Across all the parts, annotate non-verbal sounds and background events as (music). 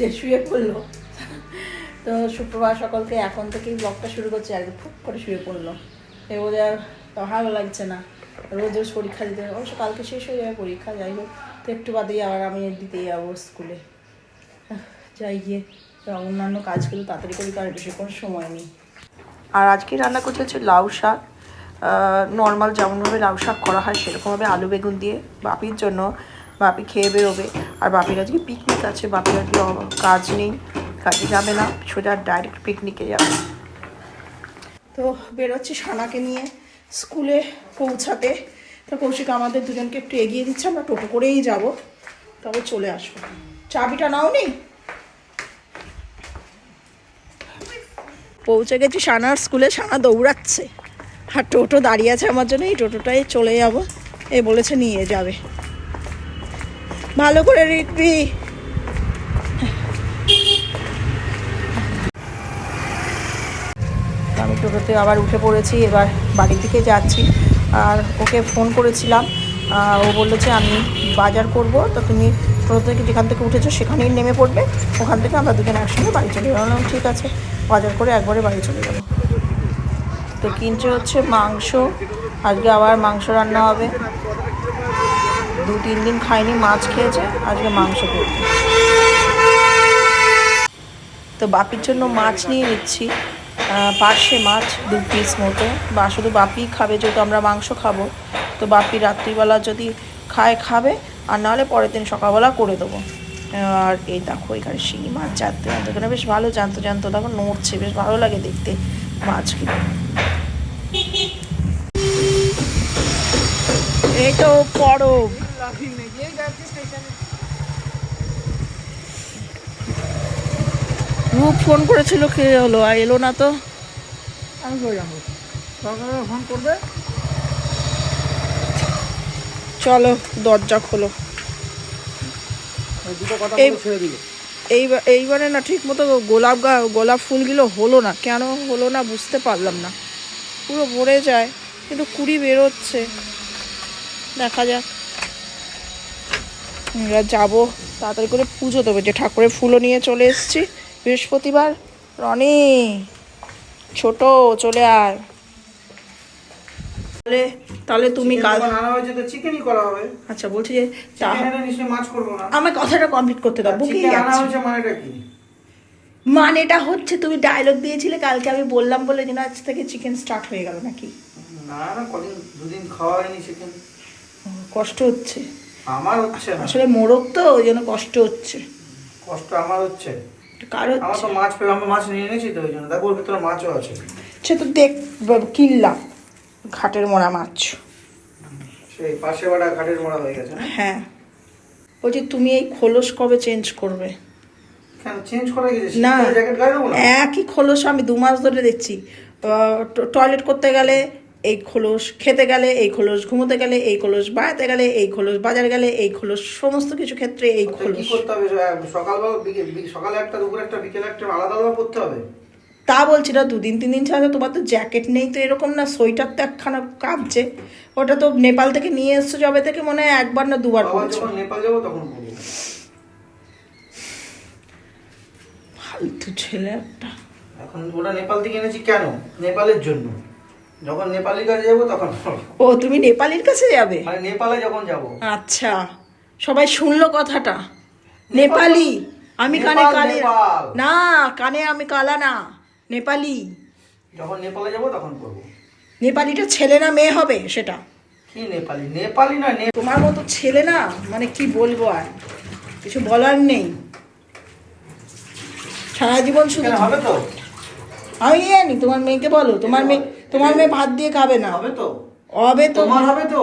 যে শুয়ে পড়ল। তো শুক্রবার সকালকে এখন থেকেই ব্লগটা শুরু করছে, আর ফুক করে শুয়ে পড়ল। এ আর ভালো লাগছে না। রোজ রোজ পরীক্ষা দিতে। অবশ্য কালকে শেষ হয়ে যাবে পরীক্ষা, যাই হোক। তো একটু বাদেই আবার আমি দিতে যাব স্কুলে যাই গিয়ে অন্যান্য কাজগুলো তাড়াতাড়ি করি, কারণ বেশিক্ষণ সময় নেই। আর আজকে রান্না করতে হচ্ছে লাউ শাক। নর্মাল যেমনভাবে লাউ শাক করা হয়, সেরকমভাবে আলু বেগুন দিয়ে। বাপির জন্য বাপি খেয়ে বেরোবে। আর বাপির আজকে পিকনিক আছে, বাপির আজকে কাজ নেই, কাজে যাবে না, সোজা ডাইরেক্ট পিকনিকে যাবে। তো বেরোচ্ছি সানাকে নিয়ে স্কুলে পৌঁছাতে। তো কৌশিক আমাদের দুজনকে একটু এগিয়ে দিচ্ছে, আমরা টোটো করেই যাব। তবে চলে আসব। চাবিটা নাও নি পৌঁছে গেছি সানার স্কুলে, সানা দৌড়াচ্ছে। আর টোটো দাঁড়িয়ে আছে আমার জন্য, এই টোটোটাই চলে যাব। এ বলেছে নিয়ে যাবে। ভালো করে রিকবি আমি টোটোতে আবার উঠে পড়েছি এবার বাড়ির দিকে যাচ্ছি। আর ওকে ফোন করেছিলাম ও বলল যে আমি বাজার করব তো তুমি টোটো থেকে যেখান থেকে উঠেছো সেখানেই নেমে পড়বে। ওখান থেকে আমরা দুজন একসঙ্গে বাড়ি চলে বললাম, ঠিক আছে বাজার করে একবারে বাড়ি চলে যাব। তো কিনছে হচ্ছে মাংস। আজকে আবার মাংস রান্না হবে। দু তিন দিন খাইনি মাছ খেয়েছে, আজকে মাংস করবে তো বাপির জন্য মাছ নিয়ে নিচ্ছি পার্শে মাছ, দু পিস মতো। বা শুধু বাপি খাবে, যেহেতু আমরা মাংস খাব। তো বাপি রাত্রিবেলা যদি খায়, খাবে, আর নাহলে পরের দিন সকালবেলা করে দেবো। আর এই দেখো, এখানে শিঙি মাছ জানতে জানতে, এখানে বেশ ভালো জানতো জানতো, দেখো নড়ছে, বেশ ভালো লাগে দেখতে মাছগুলো। এই তো পরব। রূপ ফোন করেছিল কে হলো? আর এলো না তো? আমি কই যাব? সকালে ফোন করবে? চলো দরজা খোলো। এইবার এইবারে না ঠিক মতো গোলাপ গা গোলাপ ফুলগুলো হলো না। কেন হলো না বুঝতে পারলাম না। পুরো ভরে যায় কিন্তু কুড়ি বেরোচ্ছে। দেখা যাক। এবার যাব তাড়াতাড়ি করে পুজো দেবো। যে ঠাকুরের ফুলও নিয়ে চলে এসেছি। বৃহস্পতিবার। রনি ছোট চলে আয়। তাহলে তাহলে তুমি কাল চিকেনই করা হবে। আচ্ছা বলছি যে মাছ করব না। আমার কথাটা কমপ্লিট করতে দাও চিকেন আনা হয়েছে মানেটা কি? মানেটা হচ্ছে তুমি ডায়লগ দিয়েছিলে কালকে আমি বললাম বলে দিন আজ থেকে চিকেন স্টার্ট হয়ে গেল নাকি। না না কদিন দুদিন খাওয়া হয়নি চিকেন কষ্ট হচ্ছে। আমার হচ্ছে না। আসলে মোরগ তো ওই জন্য কষ্ট হচ্ছে। কষ্ট আমার হচ্ছে। কার আমার হচ্ছে তো মাছ নিয়ে এনেছি তো ওই জন্য। দেখো ওর ভিতরে মাছও আছে। সে তো দেখ কিনলাম ঘাটের মোড়া মাছ। সেই পাশে বাড়া ঘাটের মোড়া হয়ে গেছে হ্যাঁ। বলছি তুমি এই খোলস কবে চেঞ্জ করবে? কেন চেঞ্জ করা না। জ্যাকেট না? একই খোলস আমি দু মাস ধরে দেখছি। টয়লেট করতে গেলে এই খোলস খেতে গেলে এই খোলস ঘুমোতে গেলে এই খোলস বাড়াতে গেলে এই খোলস বাজার গেলে এই খোলস সমস্ত কিছু ক্ষেত্রে এই খোলস। সকালে একটা দুপুরে একটা বিকেলে একটা আলাদা আলাদা করতে হবে? তা বলছি না দুদিন তিন দিন ছাড়া তোমার তো জ্যাকেট নেই তো এরকম না সোয়েটার তো একখানা কাঁপছে। ওটা তো নেপাল থেকে নিয়ে এসছো যবে থেকে মনে হয় একবার না দুবার পড়েছো নেপাল যাব তখন ফালতু ছেলে একটা। এখন ওটা নেপাল থেকে এনেছি কেন? নেপালের জন্য। যখন নেপালের কাছে যাব তখন ও তুমি নেপালির কাছে যাবে? মানে নেপালে যখন যাব। আচ্ছা সবাই শুনলো কথাটা। নেপালি আমি কানে কালে না কানে আমি কালা না নেপালি। যখন নেপালে যাব তখন করব নেপালিটা ছেলে না মেয়ে হবে সেটা? কি নেপালি? নেপালি না তোমার মতো ছেলে না? মানে কি বলব আর? কিছু বলার নেই। সারা জীবন শুধু হবে তো? আমি জানি তোমার মেয়েকে বলো। তোমার মেয়ে তোমার মেয়ে ভাত দিয়ে খাবে না। হবে তো? হবে তো। তোমার হবে তো?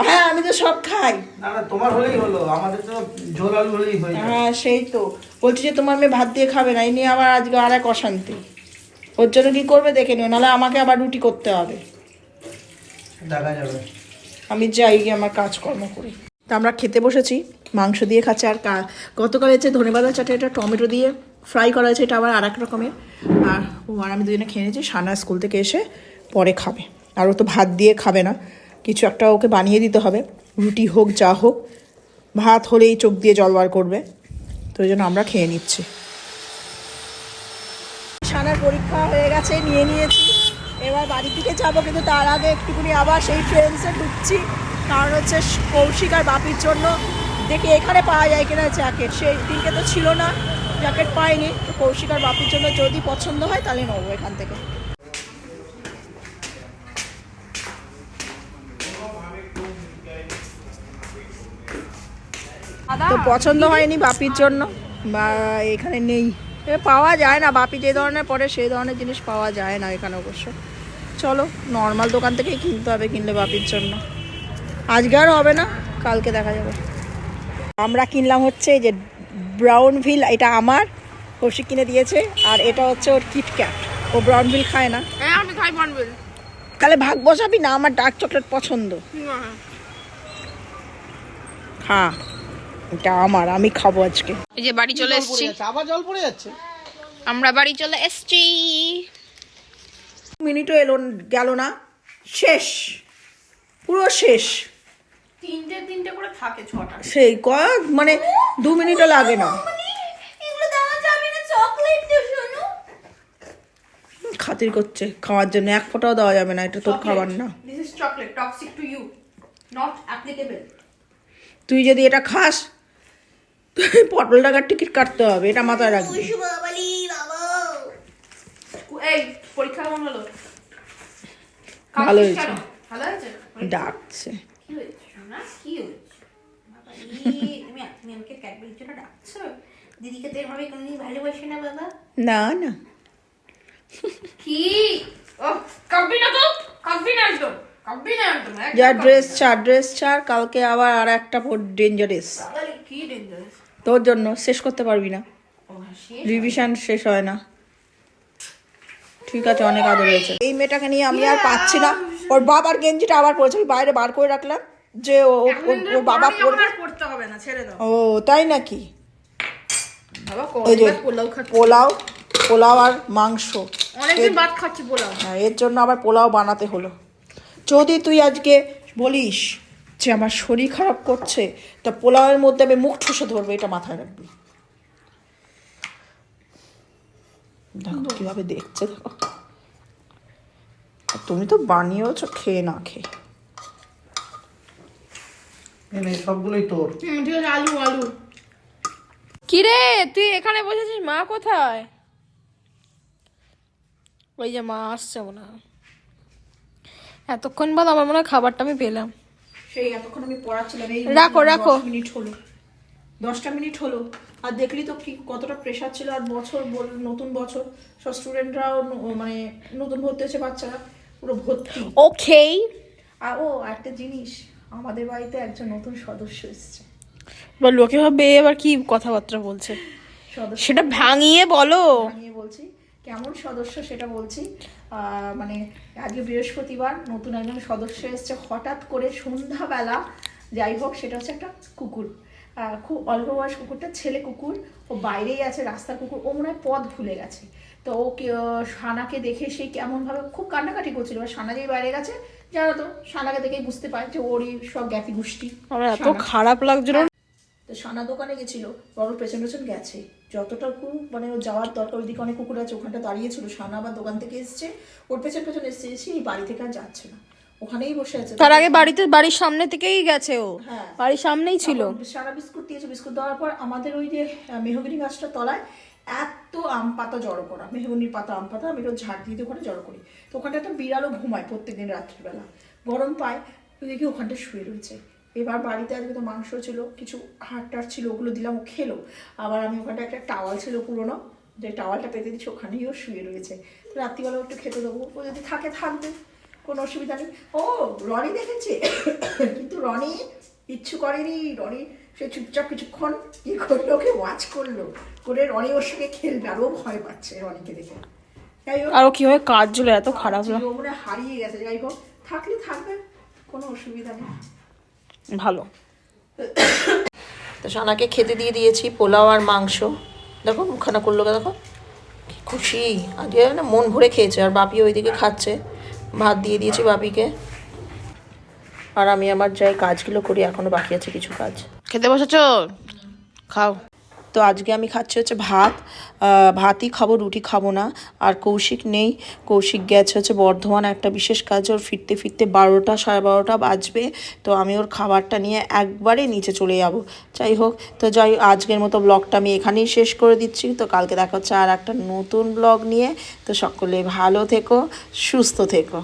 হ্যাঁ আমি তো সব খাই। না না তোমার হলেই হলো। আমাদের তো ঝোল আলু হলেই হয়ে হ্যাঁ সেই তো। বলছি যে তোমার মেয়ে ভাত দিয়ে খাবে না এই নিয়ে আবার আজকে আর এক অশান্তি। ওর জন্য কি করবে দেখে নিও নাহলে আমাকে আবার রুটি করতে হবে। দেখা যাবে। আমি যাই গিয়ে আমার কাজকর্ম করি। তা আমরা খেতে বসেছি মাংস দিয়ে খাচ্ছে আর কা- গতকাল হচ্ছে ধনেপাতা চাটে এটা টমেটো দিয়ে। ফ্রাই করা হয়েছে এটা আবার আর এক রকমের। আর ও আর আমি দুজনে খেয়ে নিয়েছি সানা স্কুল থেকে এসে পরে খাবে। আর ও তো ভাত দিয়ে খাবে না। কিছু একটা ওকে বানিয়ে দিতে হবে। রুটি হোক, যা হোক, ভাত হলেই চোখ দিয়ে জল বার করবে। তো ওই জন্য আমরা খেয়ে নিচ্ছি। সানার পরীক্ষা হয়ে গেছে, নিয়ে নিয়েছি। এবার বাড়ির দিকে যাব, কিন্তু তার আগে একটুখানি আবার সেই ফ্রেন্ডসে ঢুকছি। কারণ হচ্ছে কৌশিক আর বাপির জন্য দেখি এখানে পাওয়া যায় কিনা জ্যাকেট সেই দিনকে তো ছিল না জ্যাকেট পাইনি তো কৌশিক আর বাপির জন্য যদি পছন্দ হয়, তাহলে নেব এখান থেকে। তো পছন্দ হয়নি বাপির জন্য। বা এখানে নেই। পাওয়া যায় না বাপি যে ধরনের পরে সেই ধরনের জিনিস পাওয়া যায় না এখানে অবশ্য। চলো নর্মাল দোকান থেকেই কিনতে হবে কিনলে বাপির জন্য। আজকে আর হবে না কালকে দেখা যাবে। আমরা কিনলাম হচ্ছে যে ব্রাউন ভিল এটা আমার কৌশিক কিনে দিয়েছে। আর এটা হচ্ছে ওর কিটক্যাট ও ব্রাউন ভিল খায় না। হ্যাঁ আমি খাই তাহলে ভাগ বসাবি না? আমার ডার্ক চকলেট পছন্দ। খা। এটা আমার আমি খাব আজকে। এই যে বাড়ি চলে এসেছি। আবার জল পড়ে যাচ্ছে। আমরা বাড়ি চলে এসেছি। মিনিটও এলো গেল না। শেষ পুরো শেষ। তিনটে তিনটে করে থাকে ছটা। সেই কয়েক মানে দু মিনিটও লাগে না। এগুলো দেওয়া যাবে না চকলেট তো শোনো। খাতির করছে খাওয়ার জন্য। এক ফোঁটাও দেওয়া যাবে না এটা তোর খাবার না। This is chocolate toxic to you not applicable তুই যদি এটা খাস (laughs) পটল টাকার টিকিট কাটতে হবে এটা মাথায় রাখবি। এই পরীক্ষা কেমন হলো? ভালো হয়েছে। ভালো হয়েছে? ডাকছে। না না যা ড্রেস ছাড় ড্রেস ছাড় কালকে আবার আর একটা ডেঞ্জারেস কি ডেঞ্জারাস তোর জন্য শেষ করতে পারবি না। রিভিশন শেষ হয়? না। ঠিক আছে অনেক আদর হয়েছে। এই মেয়েটাকে নিয়ে আমি আর পাচ্ছি না। ওর বাবার গেঞ্জিটা আবার পড়েছে আমি বাইরে বার করে রাখলাম যে ও ও- বাবা পড়বে। পড়তে হবে না ছেড়ে দাও। ও তাই নাকি? পোলাও পোলাও আর মাংস। অনেকদিন ভাত খাচ্ছি পোলাও। হ্যাঁ, এর জন্য আবার পোলাও বানাতে হলো। যদি তুই আজকে বলিস যে আমার শরীর খারাপ করছে তা পোলাওয়ের মধ্যে আমি মুখ ঠুসে ধরবো এটা মাথায় রাখবি। দেখো কীভাবে দেখছে দেখো। তুমি তো বানিয়েওছো খেয়ে না খেয়ে। এনে সবগুলোই তোর। ঠিক আছে আলু আলু। কি রে তুই এখানে বসেছিস? মা কোথায়? ওই যে মা আসছে মনে হয়। এতক্ষণ বাদ আমার মনে হয় খাবারটা আমি পেলাম। সেই এতক্ষণ আমি পড়াচ্ছিলাম এই রাখো, রাখো। মিনিট হলো। দশটা মিনিট হলো। আর দেখলি তো কি কতটা প্রেশার ছিল আর বছর বল- নতুন বছর সব স্টুডেন্টরাও মানে নতুন ভর্তি হচ্ছে বাচ্চারা পুরো ভর্তি। ওকেই আর ও একটা জিনিস আমাদের বাড়িতে একজন নতুন সদস্য এসেছে। এবার লোকে ভাবে এবার কি কথাবার্তা বলছে? সদস্য। সেটা ভাঙিয়ে বলো। নিয়ে বলছি কেমন সদস্য সেটা বলছি। মানে আজকে বৃহস্পতিবার নতুন একজন সদস্য এসছে হঠাৎ করে সন্ধ্যাবেলা যাই হোক সেটা হচ্ছে একটা কুকুর। খুব অল্প বয়স কুকুরটা ছেলে কুকুর ও বাইরেই আছে রাস্তার কুকুর ও মনে হয় পথ ভুলে গেছে। তো ও সানাকে দেখে সে কেমনভাবে খুব কান্নাকাটি করছিল এবার সানা যেই বাইরে গেছে জানো তো সানাকে দেখেই বুঝতে পারে যে ওরই সব জ্ঞাতি গোষ্ঠী আমার এত খারাপ লাগছিল। তো সানা দোকানে গেছিল বড় পেছন পেছন গেছে। যতটুকু মানে ও যাওয়ার দরকার ওইদিকে অনেক কুকুর আছে ওখানটা দাঁড়িয়ে ছিল। সানা আবার দোকান থেকে এসছে ওর পেছন পেছন এসছে এসে এই বাড়ি থেকে আর যাচ্ছে না। ওখানেই বসে আছে। তার আগে বাড়িতে বাড়ির সামনে থেকেই গেছে ও? হ্যাঁ। বাড়ির সামনেই ছিল? সারা বিস্কুট দিয়েছে বিস্কুট দেওয়ার পর আমাদের ওই যে মেহগিনি গাছটা তলায় এত আম পাতা জড়ো করা। মেহগনির পাতা আম পাতা আমি রোজ ঝাড় দিয়ে ওখানে জড়ো করি। তো ওখানে একটা বিড়ালও ঘুমায় প্রত্যেকদিন রাত্রিবেলা। গরম পায় তো দেখি ওখানটা শুয়ে রয়েছে। এবার বাড়িতে আজকে তো মাংস ছিল কিছু হাট টাট ছিল ওগুলো দিলাম ও খেলো। আবার আমি ওখানটা একটা টাওয়াল ছিল পুরোনো যে টাওয়ালটা পেতে দিচ্ছি ওখানেই ও শুয়ে রয়েছে। রাত্রিবেলা একটু খেতে দেবো। ও যদি থাকে থাকবে কোনো অসুবিধা নেই। ও রনি দেখেছে? কিন্তু রনি ইচ্ছু করেনি। রনি সে চুপচাপ কিছুক্ষণ ই করল ওকে ওয়াচ করল। করে রনি ওর সঙ্গে খেলবে আরও ভয় পাচ্ছে রনিকে দেখে। যাই হোক। আর ও কীভাবে কাজ এত খারাপ লাগ মনে হারিয়ে গেছে। যাই হোক থাকলে থাকবে কোনো অসুবিধা নেই। ভালো। তো সানাকে খেতে দিয়ে দিয়েছি পোলাও আর মাংস। দেখো মুখানা করল দেখো? কি খুশি। আজকে না মন ভরে খেয়েছে আর বাপি ওইদিকে খাচ্ছে। ভাত দিয়ে দিয়েছি বাপিকে। আর আমি আমার যাই কাজগুলো করি এখনও বাকি আছে কিছু কাজ। খেতে বসেছ? খাও। তো আজকে আমি খাচ্ছি হচ্ছে ভাত। ভাতই খাব, রুটি খাব না। আর কৌশিক নেই। কৌশিক গেছে হচ্ছে বর্ধমান। একটা বিশেষ কাজ, ওর ফিরতে ফিরতে বারোটা সাড়ে বারোটা বাজবে। তো আমি ওর খাবারটা নিয়ে একবারে নিচে চলে যাব। যাই হোক, তো যাই আজকের মতো ব্লগটা আমি এখানেই শেষ করে দিচ্ছি। তো কালকে দেখা হচ্ছে আর একটা নতুন ব্লগ নিয়ে। তো সকলে ভালো থেকো, সুস্থ থেকো।